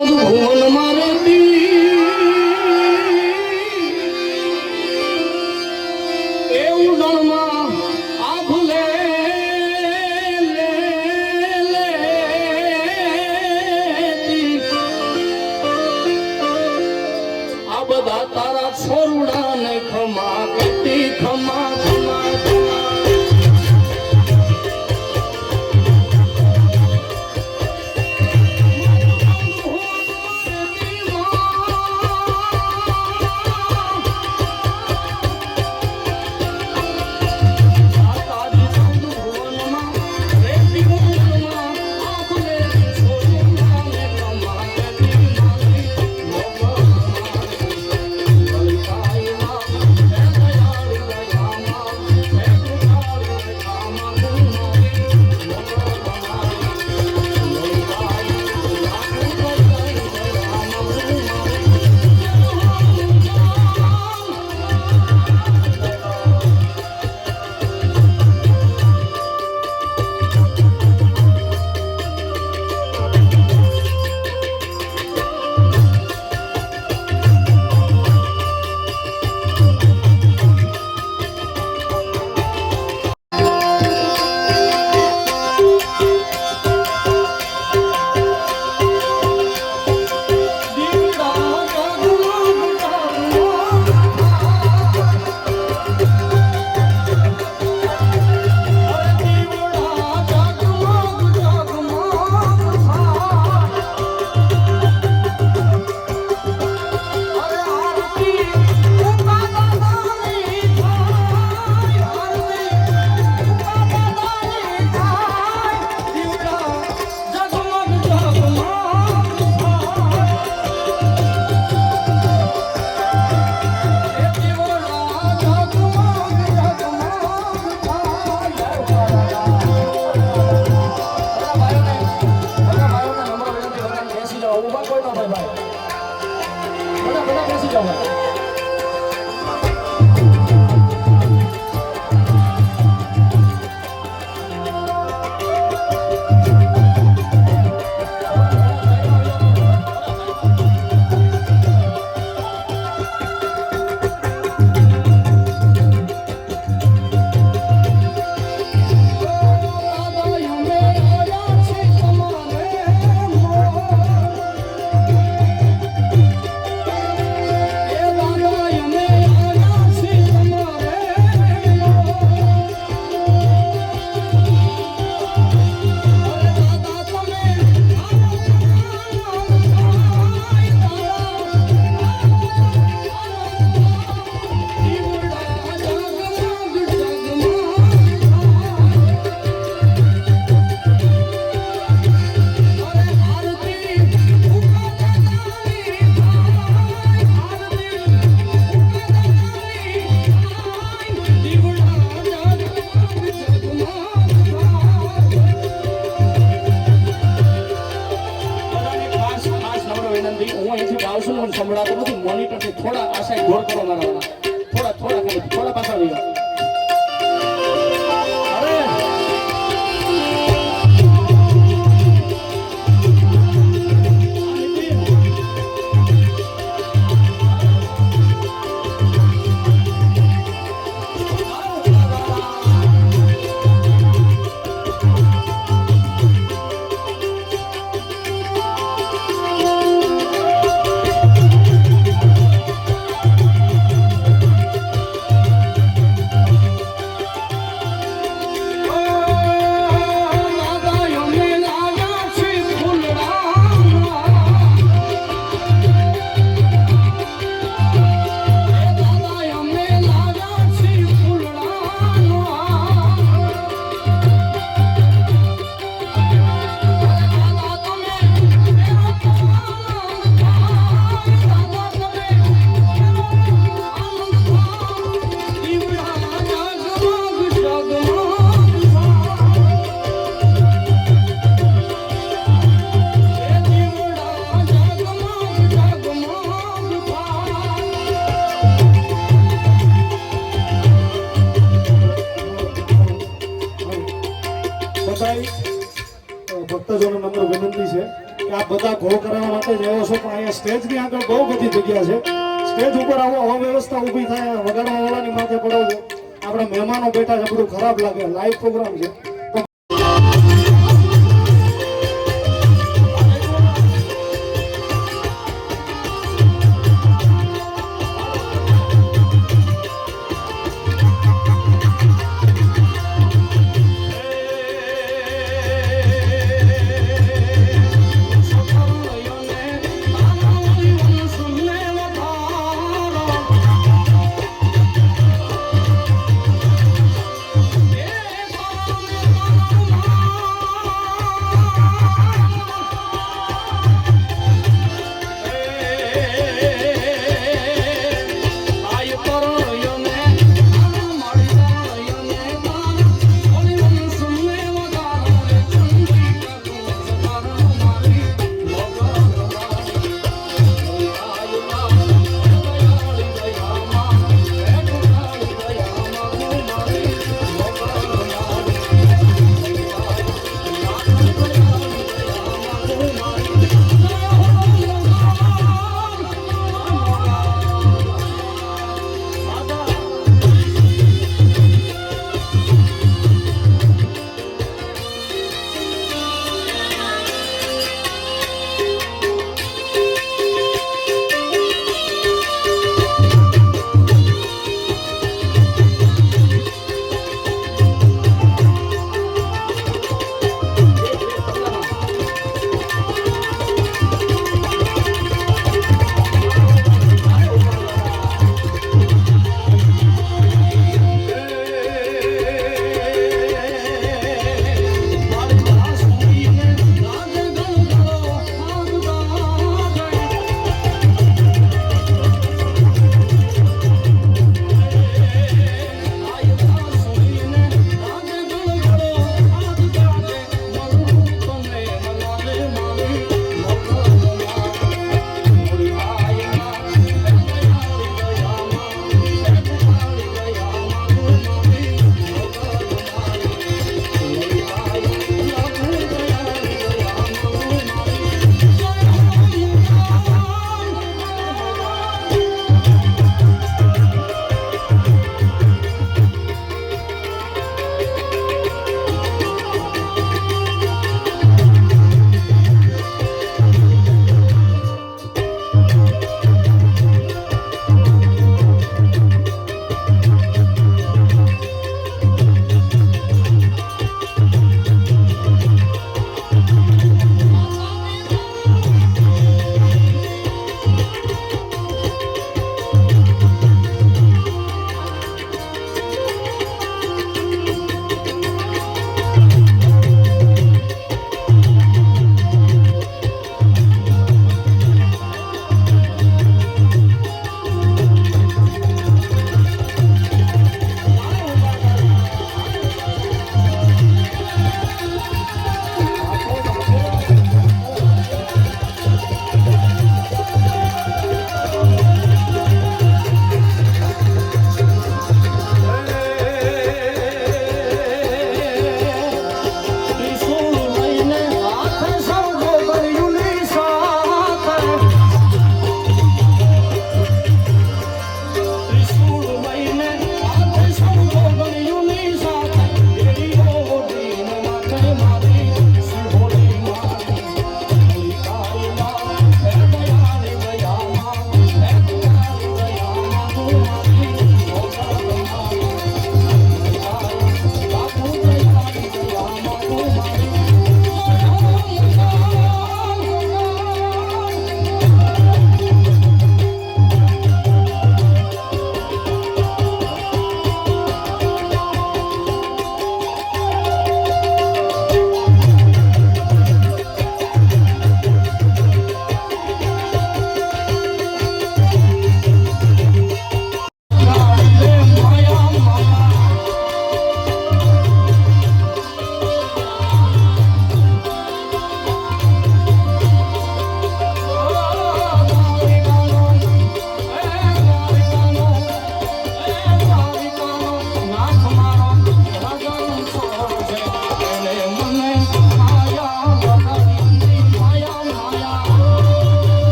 ভুবন মারতি। 到了 સંભળાતું નથી મોનિટરથી થોડા આ સાઈડ ગોળ કરો મારા થોડા થોડા થોડા પાછા વહી સ્ટેજની આગળ બહુ બધી જગ્યા છે. સ્ટેજ ઉપર આવો, અવ્યવસ્થા ઊભી થાય વગાડવા વાળાની માથે પડો છો. આપણા મહેમાનો બેઠા છે, બધું ખરાબ લાગે. લાઈવ પ્રોગ્રામ છે.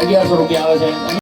અગિયારસો રૂપિયા આવે છે.